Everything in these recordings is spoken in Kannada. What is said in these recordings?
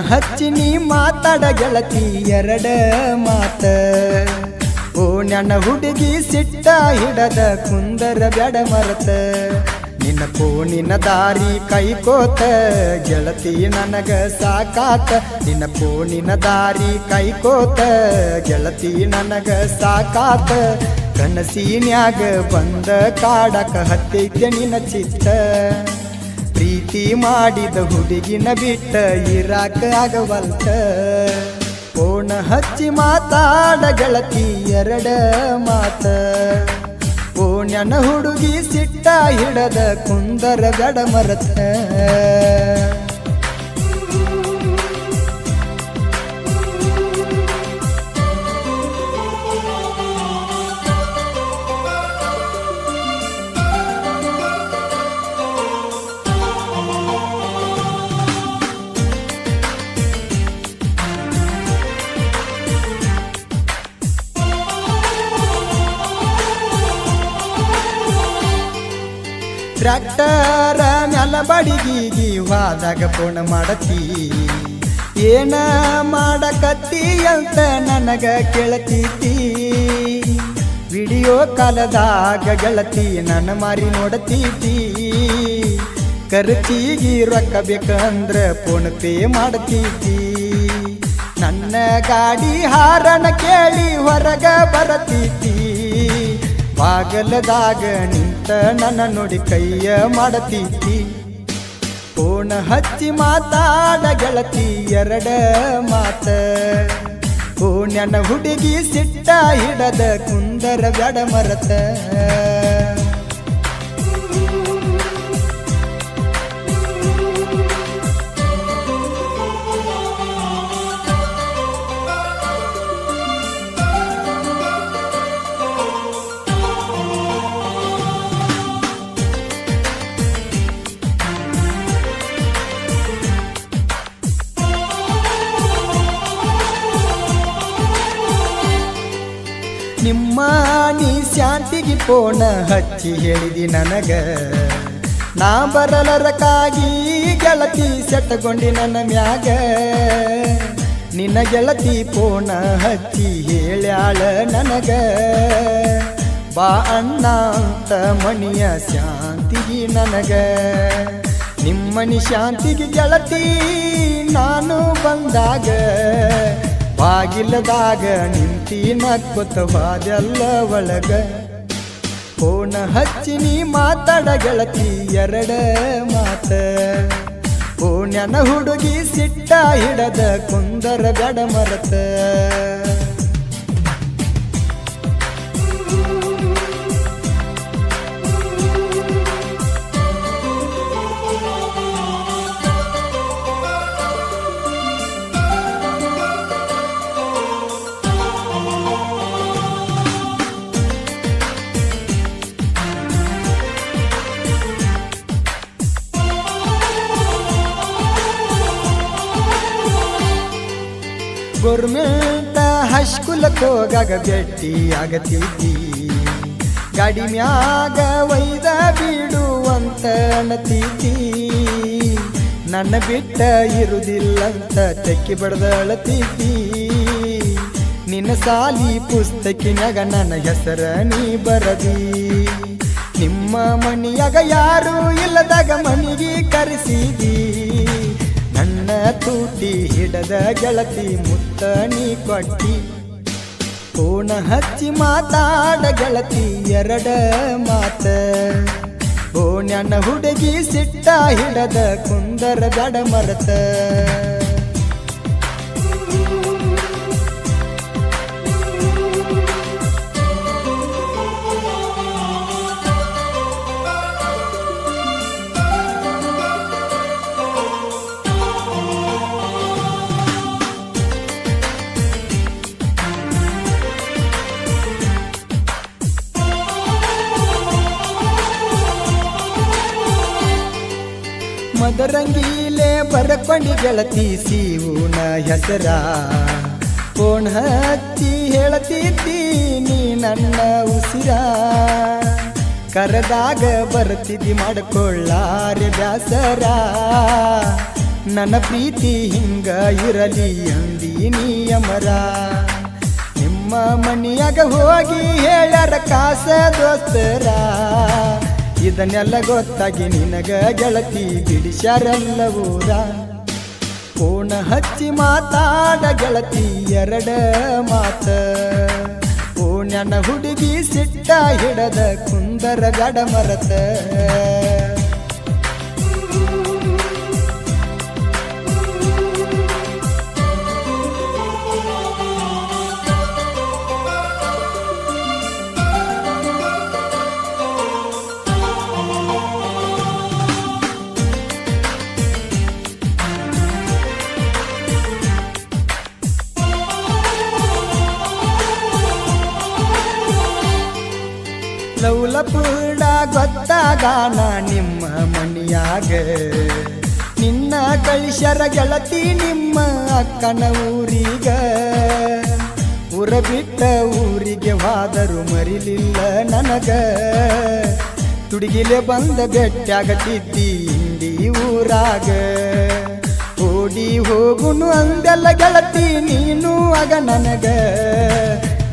ಹಚ್ಚಿ ನೀ ಮಾತಾಡ ಗೆಳತಿ ಎರಡ ಮಾತ. ಓ ನನ್ನ ಹುಡುಗಿ ಸಿಟ್ಟ ಹಿಡದ ಕುಂದರ ಬ್ಯಾಡ ಮರತ. ನಿನ್ನ ಪೋನಿನ ದಾರಿ ಕೈಕೋತ ಗೆಳತಿ ನನಗ ಸಾಕಾತ. ನಿನ್ನ ಪೋನಿನ ದಾರಿ ಕೈಕೋತ ಗೆಳತಿ ನನಗ ಸಾಕಾತ. ಕನಸಿನ್ಯಾಗ ಬಂದ ಕಾಡಕ ಹತ್ತೈತೆ ನಿನ್ನ ಚಿತ್ತ. ಪ್ರೀತಿ ಮಾಡಿದ ಹುಡುಗಿನ ಬಿಟ್ಟ ಇರಾಕ ಆಗವಲ್ತ. ಓಣ ಹಚ್ಚಿ ಮಾತಾಡ ಗೆಳತಿ ಎರಡ ಮಾತ. ಓಣ್ಯನ ಹುಡುಗಿ ಸಿಟ್ಟ ಹಿಡದ ಕುಂದರ ಗಡ ಮರತ ಟ್ರ್ಯಾಕ್ಟರ ಮ್ಯಾಲ ಬಡಿಗಿಗಿ ವಾದಾಗ ಫೋನ್ ಮಾಡತಿ. ಏನ ಮಾಡಕತ್ತಿ ಅಂತ ನನಗ ಕೇಳತೀತಿ. ವಿಡಿಯೋ ಕಾಲದಾಗ ಗೆಳತಿ ನನ್ನ ಮಾರಿ ನೋಡತೀತಿ. ಖರ್ಚಿಗಿ ರೊಕ್ಕ ಬೇಕಂದ್ರ ಫೋನ್ ಪೇ ಮಾಡತೀತಿ. ನನ್ನ ಗಾಡಿ ಹಾರನ ಕೇಳಿ ಹೊರಗ ಬರತೀತಿ. ಬಾಗಲದಾಗ ನಿಂತ ನನ್ನ ನೋಡಿ ಕೈಯ ಮಾಡತೀತಿ ಕೋಣ ಹಚ್ಚಿ ಮಾತಾಡ ಗೆಳತಿ ಎರಡ ಮಾತ. ಓ ಹುಡುಗಿ ಸಿಟ್ಟ ಹಿಡದ ಕುಂದರ ಬ್ಯಾಡ ಮರತ. ನಿಮ್ಮ ನೀ ಶಾಂತಿಗೆ ಪೋಣ ಹಚ್ಚಿ ಹೇಳಿದಿ ನನಗ. ನಾ ಬರಲರಕ್ಕಾಗಿ ಗೆಳತಿ ಸೆಟ್ಟಗೊಂಡಿ ನನ್ನ ಮ್ಯಾಗ. ನಿನ್ನ ಗೆಳತಿ ಪೋಣ ಹಚ್ಚಿ ಹೇಳ್ಯಾಳ ನನಗ. ಬಾ ಅಣ್ಣ ಅಂತ ಮಣಿಯ ಶಾಂತಿಗೆ ನನಗ. ನಿಮ್ಮನಿ ಶಾಂತಿಗೆ ಗೆಳತಿ ನಾನು ಬಂದಾಗ. ಬಾಗಿಲದಾಗ ನಿಂತಿ ನಕ್ಕೊತ ಬಾದೆಲ್ಲ ಒಳಗ ಫೋನ ಹಚ್ಚಿ ನೀ ಮಾತಾಡ ಗೆಳತಿ ಎರಡ ಮಾತ. ಓಣ್ಯನ ಹುಡುಗಿ ಸಿಟ್ಟ ಹಿಡದ ಕುಂದರ ಗಡ ಮರತ ಗೋರ್ಮೆಂಟ್ ಹೈಸ್ಕೂಲಕ್ಕೆ ಹೋಗಾಗ ಆಗತೈತಿ ಗಾಡಿ ಮ್ಯಾಗ ಒಯ್ದ ಬಿಡುವಂತ ಅಣತೀತಿ ನನ್ನ ಬಿಟ್ಟ ಇರುವುದಿಲ್ಲಂತ ತೆಕ್ಕಿ ಬಡ್ದ ನಿನ್ನ ಸಾಲಿ ಪುಸ್ತಕಿನಾಗ ನನ್ನ ಹೆಸರ ನೀ ಬರದಿ. ನಿಮ್ಮ ಮನಿಯಾಗ ಯಾರು ಇಲ್ಲದಾಗ ಮನಿಗೆ ಕರೆಸಿದಿ. ತೂಟಿ ಹಿಡದ ಗೆಳತಿ ಮುತ್ತ ನೀ ಕೊಟ್ಟಿ. ಕೋಣ ಹಚ್ಚಿ ಮಾತಾಡ ಗೆಳತಿ ಎರಡ ಮಾತ. ಓಣ್ಯನ ಹುಡುಗಿ ಸಿಟ್ಟ ಹಿಡದ ಕುಂದರ ಗಡ ಮರತ ಮದರಂಗೀಲೆ ಬರಕೊಂಡಿ ಗೆಳತಿ ಸೀವುನ ಹೆಸರ. ಕೋಣ ಹಚ್ಚಿ ಹೇಳತೀತಿ ನೀ ನನ್ನ ಉಸಿರ. ಕರೆದಾಗ ಬರ್ತಿದ್ದಿ ಮಾಡ್ಕೊಳ್ಳಾರೆ ಬ್ಯಾಸರ. ನನ್ನ ಪ್ರೀತಿ ಹಿಂಗ ಇರಲಿ ಅಂದೀನಿ ಅಮರ. ನಿಮ್ಮ ಮನೆಯಾಗ ಹೋಗಿ ಹೇಳ್ಯಾರ ಕಾಸ ದೋಸ್ತರ ಇದನ್ನೆಲ್ಲ ಗೊತ್ತಾಗಿ ನಿನಗ ಗೆಳತಿ ಬಿಡಿಸ್ಯಾರಲ್ಲ ಊರ ಕೋಣ ಹಚ್ಚಿ ಮಾತಾಡ ಗೆಳತಿ ಎರಡ ಮಾತ. ಓಣ್ಯನ ಹುಡುಗಿ ಸಿಟ್ಟ ಹಿಡದ ಕುಂದರ ಗಡ ಮರತ ಲೌಲಪುಡ ಗೊತ್ತಾಗಾನ ನಿಮ್ಮ ಮನೆಯಾಗ. ನಿನ್ನ ಕಳಿಸರ ಗೆಳತಿ ನಿಮ್ಮ ಅಕ್ಕನ ಊರಿಗ. ಊರ ಬಿಟ್ಟ ಊರಿಗೆ ವಾದರು ಮರಿಲಿಲ್ಲ ನನಗ. ತುಡಿಗಿಲೆ ಬಂದ ಬೆಟ್ಟಾಗತಿದ್ದಿ ಇಂಡಿ ಊರಾಗ. ಓಡಿ ಹೋಗುನು ಅಂದೆಲ್ಲ ಗೆಳತಿ ನೀನು ಆಗ ನನಗ.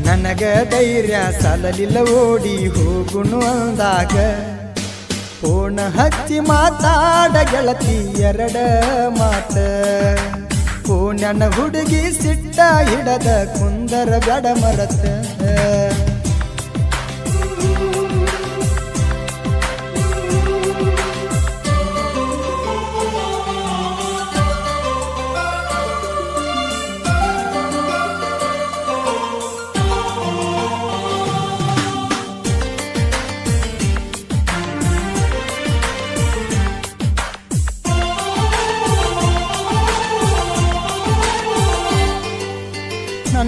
ನನಗ ಧೈರ್ಯ ಸಾಲಲಿಲ್ಲ, ಓಡಿ ಹೋಗುನು ಅಂದಾಗ. ಓಣ ಹಚ್ಚಿ ಮಾತಾಡ ಗೆಳತಿ ಎರಡ ಮಾತ. ನನ್ನ ಹುಡುಗಿ ಸಿಟ್ಟ ಹಿಡದ ಕುಂದರ ಗಡ ಮರತ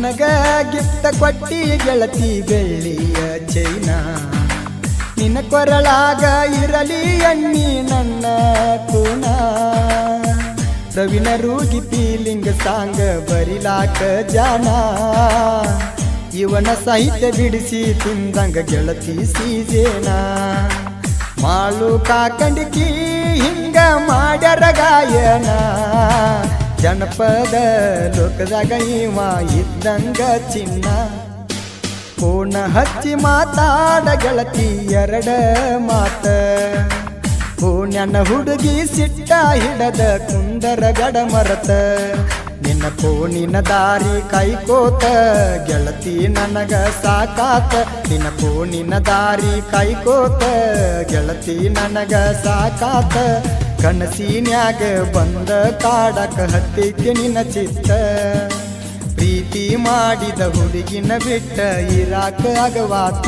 ನನಗ ಗಿಫ್ಟ್ ಕೊಟ್ಟಿ ಗೆಳತಿ ಬೆಳ್ಳಿಯ ಚೈನ. ನಿನ್ನ ಕೊರಳಾಗ ಇರಲಿ ಅಣ್ಣಿ ನನ್ನ ಕೂನ ರವಿನ ರೂಗಿ ಫೀಲಿಂಗ್ ಸಾಂಗ ಬರಿಲಾಕ ಜಾನ. ಇವನ ಸಾಹಿತ್ಯ ಬಿಡಿಸಿ ತಿಂದಂಗ ಗೆಳತಿ ಸೀಜೇನ. ಮಾಳು ಕಾಕಂಡಿಕಿ ಹಿಂಗ ಮಾಡರ ಗಾಯನ. ಜನಪದ ಲೋಕದಾಗ ಇವ ಇದ್ದಂಗ ಚಿನ್ನ. ಪೂರ್ಣ ಹಚ್ಚಿ ಮಾತಾಡ ಗೆಳತಿ ಎರಡ ಮಾತ. ಪೂಣ್ಯನ ಹುಡುಗಿ ಸಿಟ್ಟ ಹಿಡದ ಕುಂದರ ಗಡ ಮರತ. ನಿನ್ನ ಫೋನಿನ ದಾರಿ ಕೈಕೋತ, ಗೆಳತಿ ನನಗ ಸಾಕಾತ. ನಿನ್ನ ಫೋನಿನ ದಾರಿ ಕೈಕೋತ, ಗೆಳತಿ ನನಗ ಸಾಕಾತ. ಕನಸಿನ್ಯಾಗ ಬಂದ ಕಾಡಕ ಹತ್ತಿಕ್ಕೆ ನಿನ್ನ ಚಿತ್ತ. ಪ್ರೀತಿ ಮಾಡಿದ ಹುಡುಗಿನ ಬಿಟ್ಟ ಇರಾಕ ಅಗವಾತ